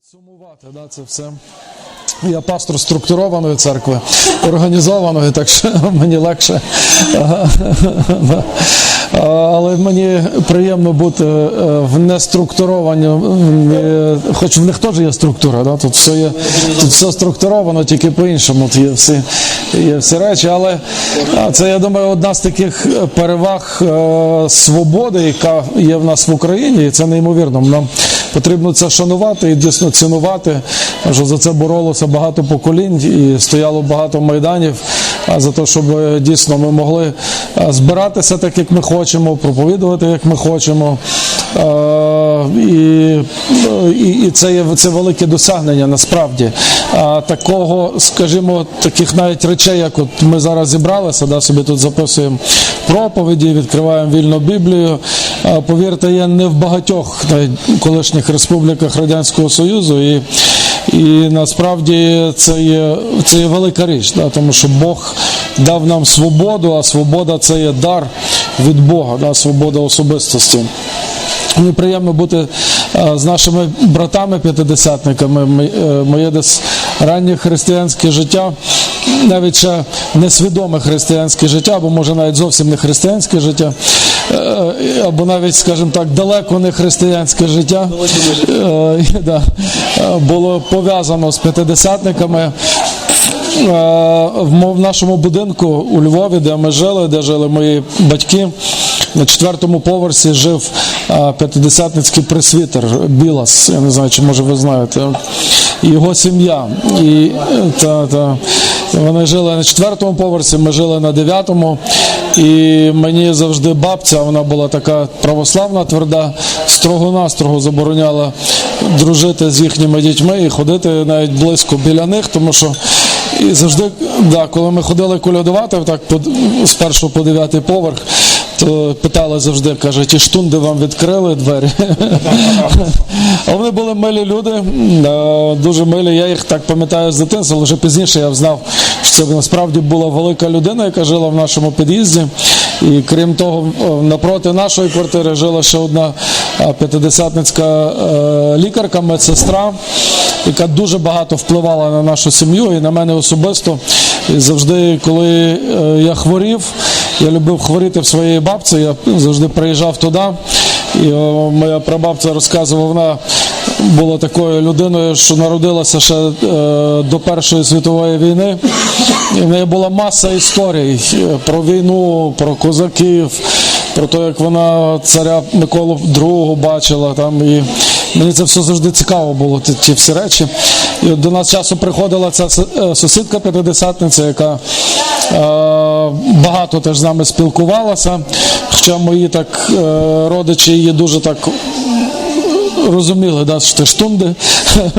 Підсумувати, да, це все. Я пастор структурованої церкви, організованої, так що мені легше. Але мені приємно бути е, в неструктуровані, е, хоч в них теж є структура, да? тут, все є, тут все структуровано, тільки по-іншому. Є всі, є всі речі. Але це, я думаю, одна з таких переваг е, свободи, яка є в нас в Україні, і це неймовірно. Нам потрібно це шанувати і дійсно цінувати. Що за це боролося багато поколінь і стояло багато майданів. А за те, щоб е, дійсно ми могли е, збиратися так, як ми хочемо, проповідувати, як ми хочемо. Е, І, і, і це є це велике досягнення насправді. А такого, скажімо, таких навіть речей, як от ми зараз зібралися, да, собі тут записуємо проповіді, відкриваємо вільну Біблію. Повірте, є не в багатьох колишніх республіках Радянського Союзу. І і насправді це є, це є велика річ, да, тому що Бог дав нам свободу, а свобода це є дар від Бога, да, свобода особистості. Мені приємно бути е, з нашими братами п'ятидесятниками. Е, Моє десь раннє християнське життя, навіть ще несвідоме християнське життя, або може навіть зовсім не християнське життя, або навіть, скажімо так, далеко не християнське життя е, е, було пов'язано з п'ятидесятниками. Е, в нашому будинку у Львові, де ми жили, де жили мої батьки. На четвертому поверсі жив е, п'ятидесятницький пресвітер Білас. Я не знаю, чи може ви знаєте. Його сім'я. І, е, та, та, вони жили на четвертому поверсі, ми жили на дев'ятому. І мені завжди бабця, вона була така православна, тверда, строго-настрого забороняла дружити з їхніми дітьми і ходити навіть близько біля них, тому що і завжди, да, коли ми ходили колядувати, так по, з першого по дев'ятий поверх, то питали завжди, каже, ті штунди вам відкрили двері. Вони були милі люди, е, дуже милі. Я їх так пам'ятаю з дитинства, але вже пізніше я взнав, що це насправді була велика людина, яка жила в нашому під'їзді. І крім того, напроти нашої квартири жила ще одна е, п'ятидесятницька е, лікарка, медсестра яка дуже багато впливала на нашу сім'ю і на мене особисто. І завжди, коли е, я хворів, я любив хворіти в своєї бабці, я завжди приїжджав туди. І моя прабабця розказувала, вона була такою людиною, що народилася ще е, до Першої світової війни. І в неї була маса історій е, про війну, про козаків, про те, як вона царя Миколу II бачила там. І мені це все завжди цікаво було, ті, всі речі. І до нас часу приходила ця е, сусідка п'ятидесятниця, яка багато теж з нами спілкувалася. Хоча мої так е, родичі її дуже так розуміли, да, що штунди,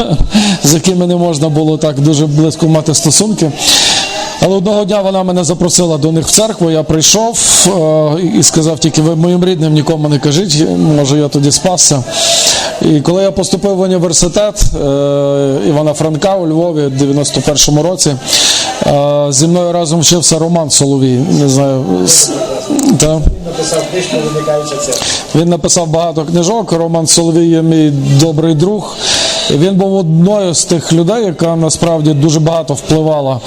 з якими не можна було так дуже близько мати стосунки. Але одного дня вона мене запросила до них в церкву, я прийшов е, і сказав тільки ви моїм рідним нікому не кажіть, може я тоді спасся. І коли я поступив в університет е, Івана Франка у Львові в 91-му році, е, зі мною разом вчився Роман Соловій. Не знаю, та. Він написав багато книжок. Роман Соловій є мій добрий друг. Він був одною з тих людей, яка насправді дуже багато впливала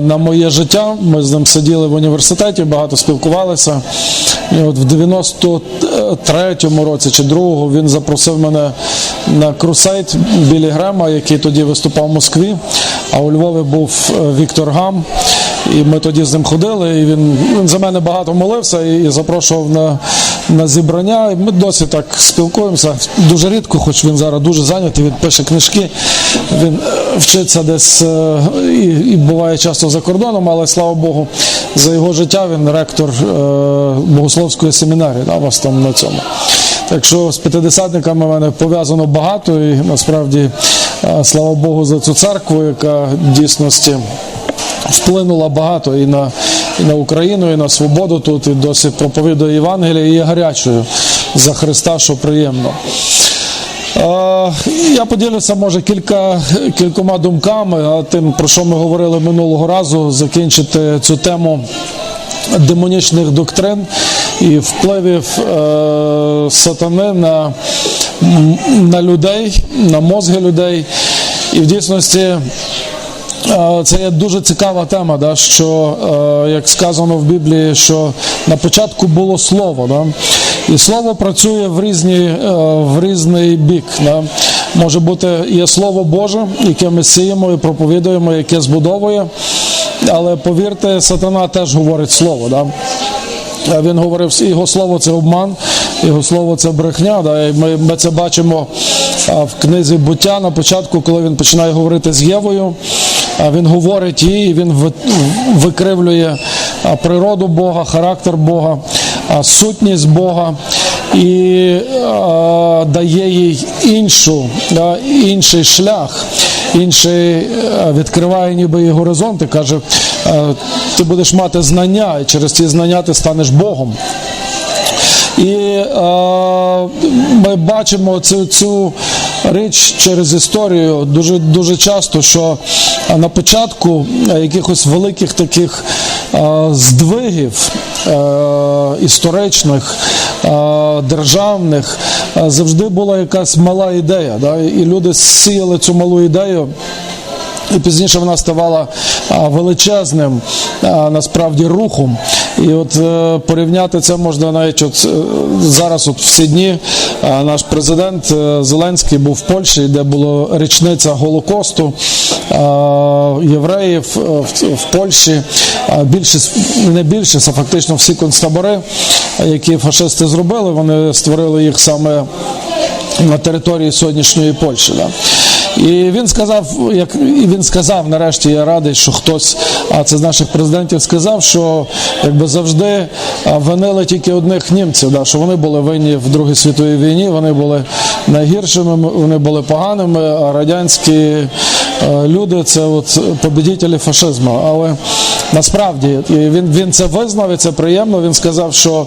на моє життя. Ми з ним сиділи в університеті, багато спілкувалися. І от в 93-му році чи другого він запросив мене на крусейд Білі Грема, який тоді виступав в Москві. А у Львові був е, Віктор Гам. І ми тоді з ним ходили, і він, він за мене багато молився і, запрошував на, на зібрання. І ми досі так спілкуємося. Дуже рідко, хоч він зараз дуже зайнятий, він пише книжки, він е, вчиться десь е, і, і буває часто за кордоном, але слава Богу, за його життя він ректор е, богословської семінарії, да, вас там на цьому. Так що з п'ятидесятниками мене пов'язано багато, і насправді слава Богу за цю церкву, яка дійсності вплинула багато і на, і на Україну, і на свободу тут, і досі проповідує Євангелія і є гарячою за Христа, що приємно. Я поділюся, може, кілька, кількома думками, а тим, про що ми говорили минулого разу, закінчити цю тему демонічних доктрин, і впливів е, сатани на, на людей, на мозги людей. І в дійсності це є дуже цікава тема, да, що, е, як сказано в Біблії, що на початку було слово. Да, і слово працює в, різні, е, в різний бік. Да. Може бути, є Слово Боже, яке ми сіємо і проповідуємо, яке збудовує. Але повірте, сатана теж говорить слово. Да? Він говорив, його слово це обман, його слово це брехня. Да? І ми, ми це бачимо в книзі буття на початку, коли він починає говорити з Євою. А Він говорить їй, він викривлює природу Бога, характер Бога, сутність Бога і а, дає їй іншу, інший шлях, інший е, відкриває ніби її горизонти. Каже, е, ти будеш мати знання, і через ці знання ти станеш Богом. І е, ми бачимо цю, цю річ через історію дуже дуже часто, що на початку е, якихось великих таких е, здвигів е, історичних, е, державних, е, завжди була якась мала ідея. Да? І люди сіяли цю малу ідею. І пізніше вона ставала величезним насправді рухом. І от е, порівняти це можна навіть от е, зараз, от в ці дні, наш президент е, Зеленський був в Польщі, де була річниця Голокосту євреїв в, в Польщі. Більшість, не більшість, а фактично всі концтабори, які фашисти зробили, вони створили їх саме на території сьогоднішньої Польщі. Да. І він сказав, як і він сказав, нарешті я радий, що хтось, а це з наших президентів, сказав, що якби завжди винили тільки одних німців, да, що вони були винні в Другій світовій війні, вони були найгіршими, вони були поганими, а радянські люди це от побідітелі фашизму. Але насправді він, він це визнав, і це приємно. Він сказав, що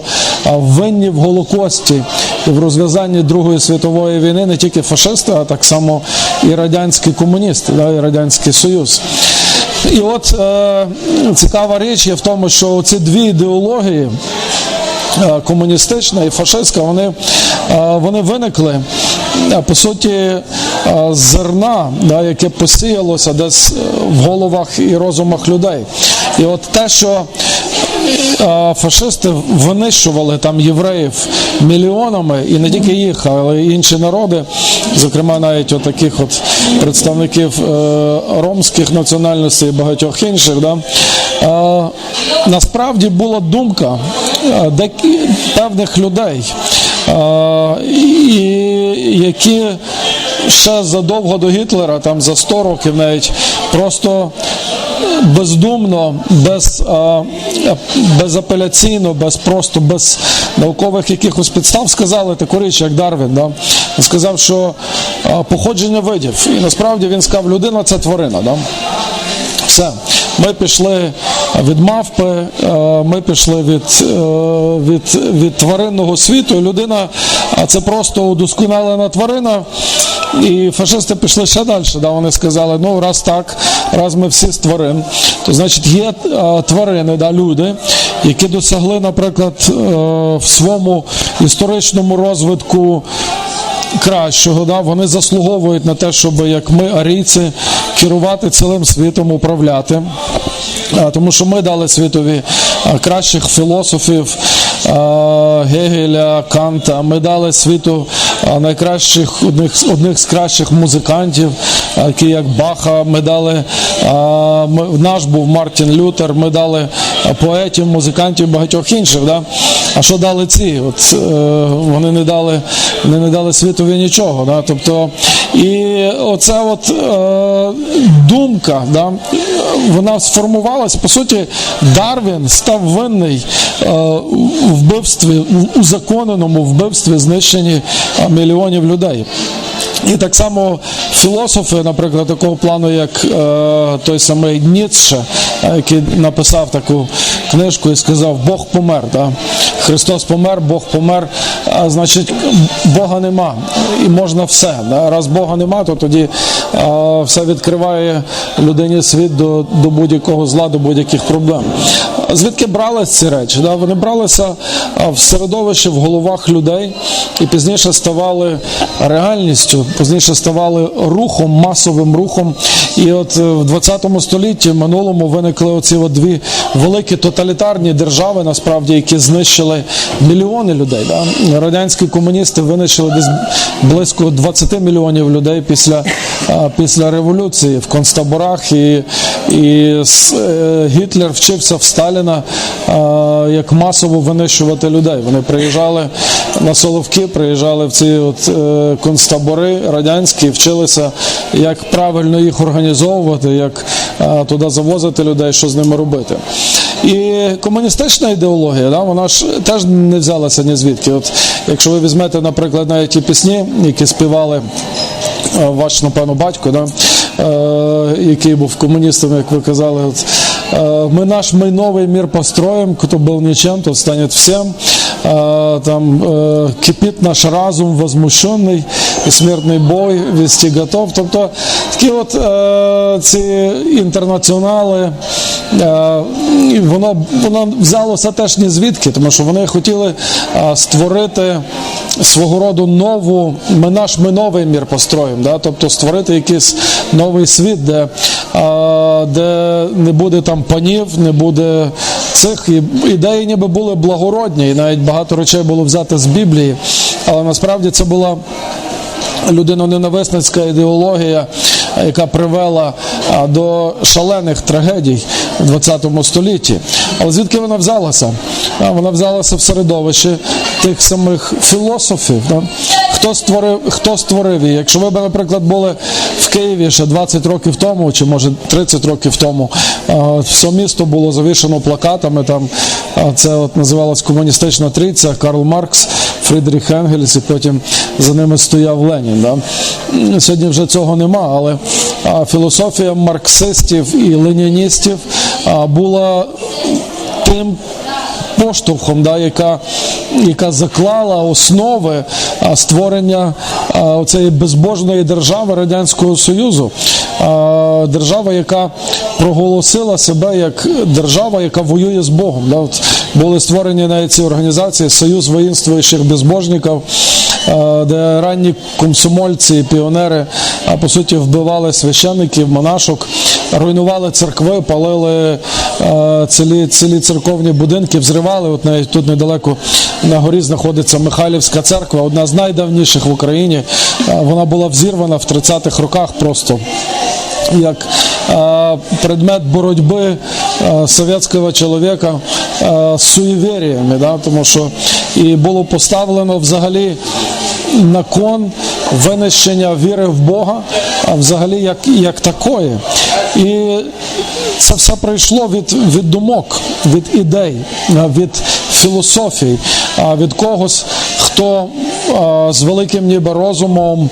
винні в Голокості і в розв'язанні Другої світової війни не тільки фашисти, а так само і радянські комуністи, да, і Радянський Союз. І от е, цікава річ є в тому, що ці дві ідеології. е, Комуністична і фашистська, вони, е, вони виникли е, по суті е, зерна, яке посіялося десь е, в головах і розумах людей. І от те, що е, фашисти винищували там євреїв мільйонами, і не тільки їх, але й інші народи, зокрема навіть от таких от представників ромських національностей і багатьох інших. Да, насправді була думка певних людей, і, які ще задовго до Гітлера, там за 100 років навіть, просто бездумно, без, безапеляційно, без просто без наукових якихось підстав сказали таку річ, як Дарвін. Да? Сказав, що походження видів. І насправді він сказав, людина це тварина. Да? Все. Ми пішли від мавпи, е, ми пішли від, е, від, від тваринного світу. Людина а це просто удосконалена тварина. І фашисти пішли ще далі. Да? Вони сказали, ну раз так, раз ми всі з тварин, то значить є е, тварини, да, люди, які досягли, наприклад, в своєму історичному розвитку кращого, да, вони заслуговують на те, щоб як ми, арійці, керувати цілим світом, управляти. Тому що ми дали світові кращих філософів Гегеля, Канта. Ми дали світу найкращих одних, одних з кращих музикантів, які як Баха. Ми дали наш був Мартін Лютер. Ми дали поетів, музикантів, багатьох інших. Да? А що дали ці? От е, вони не дали, вони не дали світові нічого. Да? Тобто, і оця от е, думка, да, вона сформувалась. По суті, Дарвін став винний е, вбивстві, узаконеному вбивстві, знищенні е, мільйонів людей. І так само філософи, наприклад, такого плану, як е, той самий Ніцше, е, який написав таку книжку і сказав, Бог помер. Да? Христос помер, Бог помер, а значить Бога нема і можна все. Да? Раз Бога нема, то тоді а, все відкриває людині світ до, до будь-якого зла, до будь-яких проблем. Звідки брались ці речі? Да? Вони бралися в середовищі, в головах людей і пізніше ставали реальністю, пізніше ставали рухом, масовим рухом. І от е, в 20 столітті в минулому виникли оці от дві великі тоталітарні держави, насправді, які знищили мільйони людей. Да? Радянські комуністи винищили десь близько 20 мільйонів людей після, після революції в концтаборах. І, і е, Гітлер вчився в Сталіна як масово винищувати людей. Вони приїжджали на Соловки, приїжджали в ці от, е, концтабори радянські, вчилися, як правильно їх організовувати, як туди завозити людей, що з ними робити. І комуністична ідеологія, да, вона ж теж не взялася ні звідки. От, якщо ви візьмете, наприклад, навіть ті пісні, які співали е, ваш, напевно, батько, да, е, який був комуністом, як ви казали, от, мы наш мы новый мир построим, кто был ничем, тот станет всем. Э, Там э, кипит наш разум возмущенный, і смертний бой вести готов. Тобто такі от е, ці інтернаціонали, е, і воно, воно взялося теж не звідки, тому що вони хотіли е, створити свого роду нову, ми наш ми новий мір построїмо, да? тобто створити якийсь новий світ, де, е, де не буде там панів, не буде цих ідеї ніби були благородні, і навіть багато речей було взято з Біблії, але насправді це була людиноненависницька ідеологія, яка привела до шалених трагедій у 20 столітті. Але звідки вона взялася? Вона взялася в середовищі тих самих філософів. Хто створив, хто створив її? Якщо ви б, наприклад, були в Києві ще 20 років тому, чи може 30 років тому, все місто було завішено плакатами. Там це от називалось комуністична трійця, Карл Маркс, Фрідріх Енгельс, і потім за ними стояв Ленін. Да? Сьогодні вже цього нема, але філософія марксистів і леніністів була тим поштовхом, да, яка, яка заклала основи створення цієї безбожної держави Радянського Союзу. Держава, яка проголосила себе як держава, яка воює з Богом. Да. Були створені навіть ці організації Союз воїнствуючих безбожників, де ранні комсомольці і піонери а, по суті вбивали священників, монашок, руйнували церкви, палили е, цілі, цілі церковні будинки, взривали. От навіть тут недалеко на горі знаходиться Михайлівська церква, одна з найдавніших в Україні. Е, Вона була взірвана в 30-х роках просто як е, предмет боротьби е, совєтського чоловіка е, з суєвіріями, да? тому що і було поставлено взагалі на кон винищення віри в Бога, а взагалі як, як такої. І це все прийшло від, від думок, від ідей, від філософій, від когось, хто з великим ніби розумом,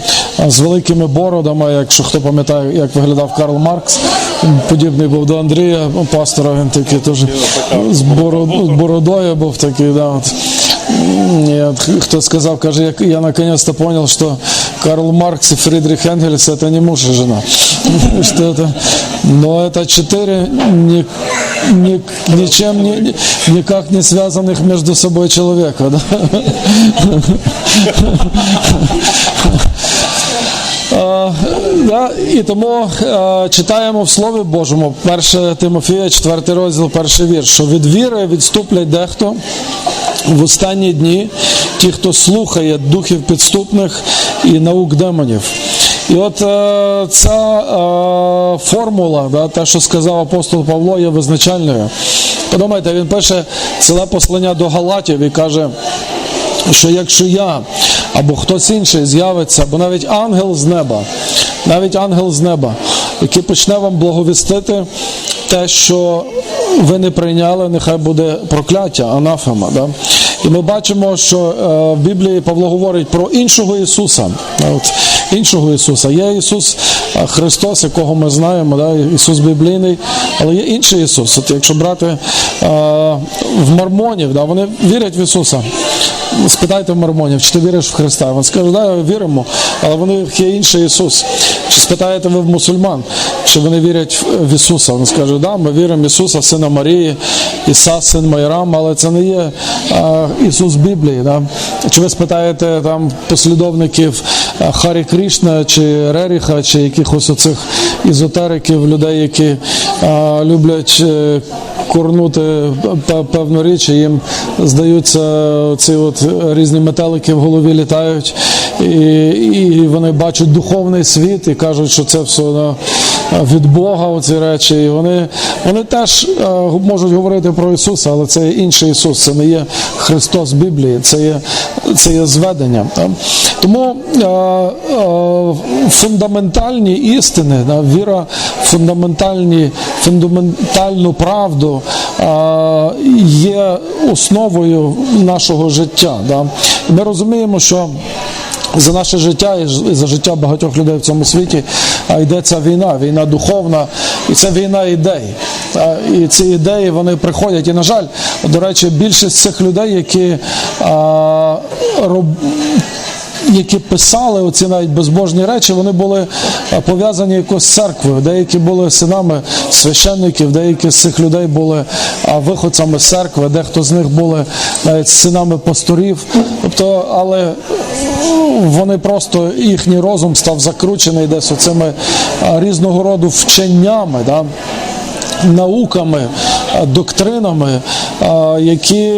з великими бородами, якщо хто пам'ятає, як виглядав Карл Маркс, подібний був до Андрія, пастора, він такий теж з бородою був такий. Да, от Нет, кто сказал, каже, я, я наконец-то понял, что Карл Маркс и Фридрих Энгельс это не муж и жена. Что это, но это четыре ни, ни- ничем не, ни- никак не связанных между собой человека. Да? Е, да, і тому е, читаємо в Слові Божому, 1 Тимофія, 4 розділ, перший вірш, що від віри відступлять дехто в останні дні, ті, хто слухає духів підступних і наук демонів. І от е, ця формула, да, те, що сказав апостол Павло, є визначальною. Подумайте, він пише ціле послання до Галатів і каже, що якщо я або хтось інший з'явиться, або навіть ангел з неба, навіть ангел з неба, який почне вам благовістити те, що ви не прийняли, нехай буде прокляття, анафема. Да? І ми бачимо, що е, в Біблії Павло говорить про іншого Ісуса. От, іншого Ісуса. Є Ісус е, Христос, якого ми знаємо, да, Ісус біблійний, але є інший Ісус. От якщо брати е, в Мормонів, да, вони вірять в Ісуса. Спитайте в мормонів, чи ти віриш в Христа? Вони скажуть, да, віримо, але вони є інший Ісус. Чи спитаєте ви в мусульман, чи вони вірять в- Ісуса? Вони скажуть, да, ми віримо в Ісуса, сина Марії, Іса, син Майрам, але це не є Ісус Біблії. Да? Чи ви спитаєте там послідовників Харі Крішна, чи Реріха, чи якихось оцих ізотериків, людей, які а, люблять корнути певну річ, і їм здаються ці от різні метелики в голові літають, і, і вони бачать духовний світ і кажуть, що це все на, від Бога, оці речі. І вони, вони теж е, можуть говорити про Ісуса, але це є інший Ісус, це не є Христос Біблії, це є, це є зведення. Тому е, е, фундаментальні істини, віра фундаментальні, фундаментальну правду е, є основою нашого життя. Ми розуміємо, що за наше життя і за життя багатьох людей в цьому світі а, йде ця війна, війна духовна, і це війна ідей. І ці ідеї вони приходять. І, на жаль, до речі, більшість цих людей, які а, роб... Які писали оці навіть безбожні речі, вони були пов'язані якось з церквою. Деякі були синами священників, деякі з цих людей були виходцями з церкви, дехто з них були навіть синами пасторів. Тобто, але вони просто їхній розум став закручений десь оцими різного роду вченнями. Да? Науками, доктринами, які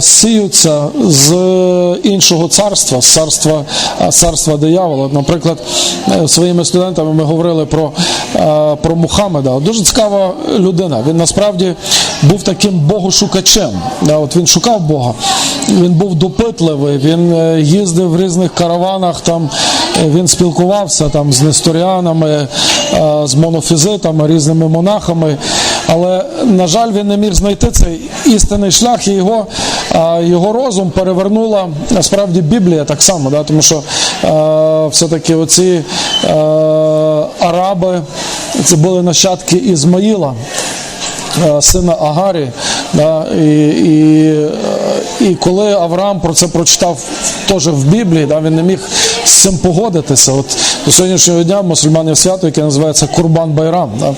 сіються з іншого царства, царства, царства диявола. Наприклад, е, своїми студентами ми говорили про, про Мухаммеда. Дуже цікава людина. Він насправді був таким богошукачем. От він шукав Бога, він був допитливий, він е, їздив в різних караванах, там він спілкувався там з несторіанами, е, з монофізитами, різними монахами. Але, на жаль, він не міг знайти цей істинний шлях, і його, е, його розум перевернула насправді Біблія так само, да, тому що е, все-таки оці араби це були нащадки Ізмаїла сина Агарі. Да, і, і, і коли Авраам про це прочитав теж в Біблії, да, він не міг з цим погодитися. От до сьогоднішнього дня мусульманів свято, яке називається Курбан Байрам. Да.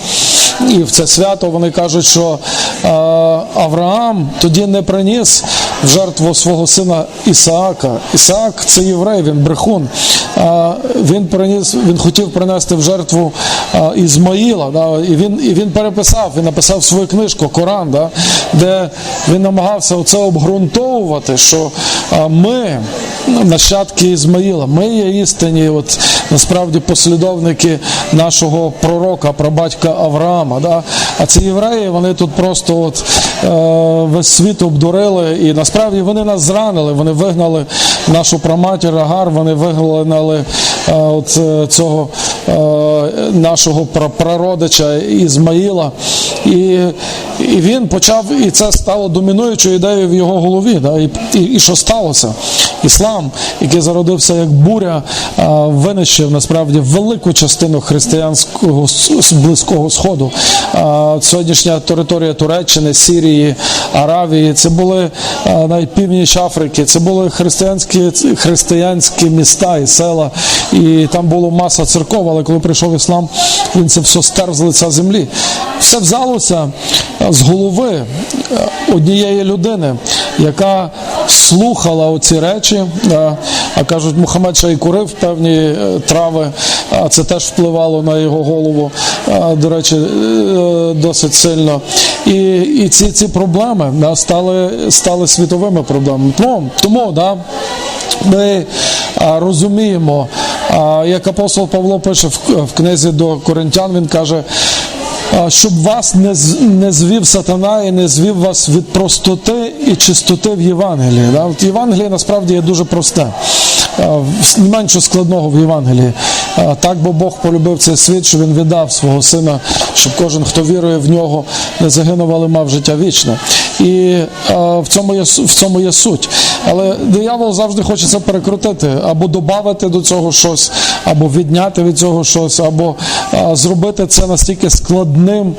І в це свято вони кажуть, що е, Авраам тоді не приніс в жертву свого сина Ісаака. Ісаак це єврей, він брехун. Е, він приніс, він хотів принести в жертву е, Ізмаїла. Да, і він і він переписав, він написав свою книжку Коран, да, де він намагався оце обґрунтовувати, що е, ми нащадки Ізмаїла, ми є істинні, от насправді послідовники нашого пророка, прабатька Авраама. Да? А ці євреї, вони тут просто от, е, весь світ обдурили, і насправді вони нас зранили, вони вигнали нашу праматір Агар, вони вигнали е, от, е, цього е, нашого пра- прародича Ізмаїла. І, і він почав, і це стало домінуючою ідеєю в його голові. Да? І, і, і що сталося? Іслам, який зародився як буря, винищив насправді велику частину християнського близького сходу. Сьогоднішня територія Туреччини, Сирії, Аравії, це були навіть північ Африки, це були християнські, християнські міста і села, і там було маса церков, але коли прийшов іслам, він це все стер з лиця землі. Все взялося з голови однієї людини, яка слухала оці речі, а, кажуть, Мухаммед ще й курив певні е, трави, а це теж впливало на його голову, до речі, е, досить сильно. І, і ці, ці проблеми стали, стали світовими проблемами. Тому, тому да, ми розуміємо, як апостол Павло пише в книзі до Коринтян, він каже. Щоб вас не, не звів сатана і не звів вас від простоти і чистоти в Євангелії. От Євангеліє насправді є дуже просте. Немає нічого складного в Євангелії. Так, бо Бог полюбив цей світ, що Він віддав свого сина, щоб кожен, хто вірує в нього, не загинув, але мав життя вічне. І в цьому є в цьому є суть. Але диявол завжди хоче це перекрутити, або додати до цього щось, або відняти від цього щось, або зробити це настільки складним,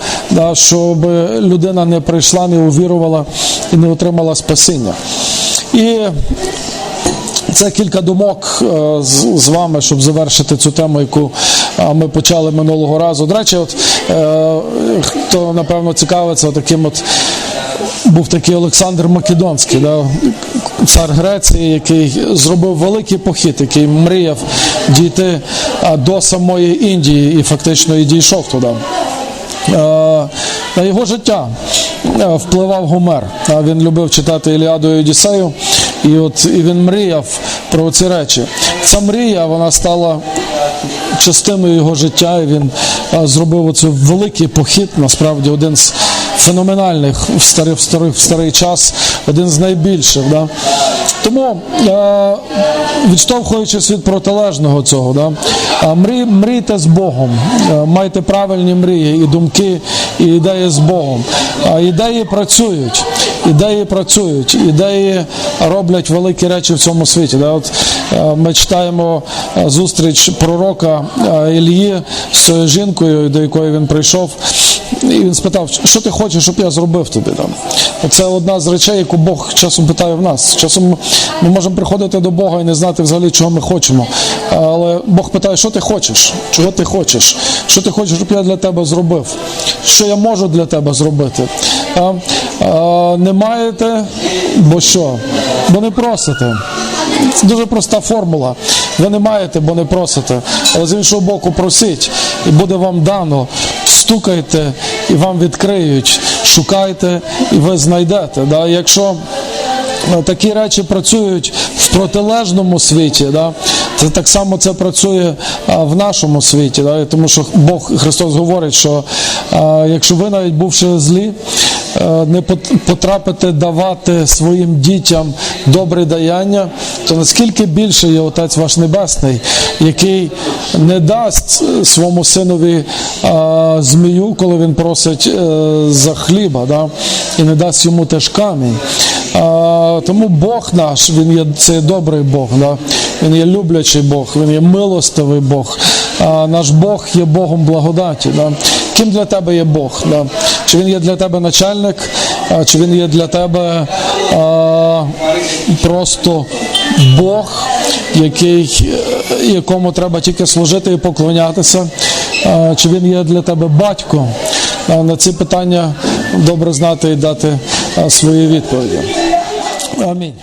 щоб людина не прийшла, не увірувала і не отримала спасіння. І це кілька думок е, з, вами, щоб завершити цю тему, яку е, ми почали минулого разу. До речі, от е, хто напевно цікавиться таким от. Був такий Олександр Македонський, да, цар Греції, який зробив великий похід, який мріяв дійти до самої Індії і фактично і дійшов туди. На його життя впливав Гомер. Він любив читати Іліаду і Одіссею, і от і він мріяв про ці речі. Ця мрія вона стала частиною його життя, і він зробив оцей великий похід, насправді один з феноменальних в старий, в старий, в старий час, один з найбільших. Да? Тому, відштовхуючись від протилежного цього, да, мрій, мрійте з Богом, майте правильні мрії і думки, і ідеї з Богом. Е, Ідеї працюють, ідеї працюють, ідеї роблять великі речі в цьому світі. Да? От, е, ми читаємо е, зустріч пророка е, Ілії з цією жінкою, до якої він прийшов. І він спитав, що ти хочеш, щоб я зробив тобі там. Оце одна з речей, яку Бог часом питає в нас. Часом ми можемо приходити до Бога і не знати взагалі, чого ми хочемо. Але Бог питає, що ти хочеш, чого ти хочеш, що ти хочеш, щоб я для тебе зробив, що я можу для тебе зробити. А, не маєте, бо що? Бо не просите. Це дуже проста формула. Ви не маєте, бо не просите. Але з іншого боку, просіть, і буде вам дано. Стукайте і вам відкриють, шукайте і ви знайдете. Да? Якщо е, такі речі працюють в протилежному світі, да? то так само це працює в нашому світі. Да? Тому що Бог Христос говорить, що якщо ви навіть бувши злі, е, не пот- потрапите давати своїм дітям добре даяння, то наскільки більше є Отець ваш Небесний, який не дасть е, своєму синові змію, коли він просить е, за хліба, да? і не дасть йому теж камінь. Тому Бог наш, він є це добрий Бог, да? він є люблячий Бог, він є милостивий Бог. Наш Бог є Богом благодаті. Да? Ким для тебе є Бог? Да? Чи він є для тебе начальник, чи він є для тебе а, просто Бог, який, е, якому треба тільки служити і поклонятися, А, чи він є для тебе батько? На ці питання добре знати і дати свої відповіді. Амінь.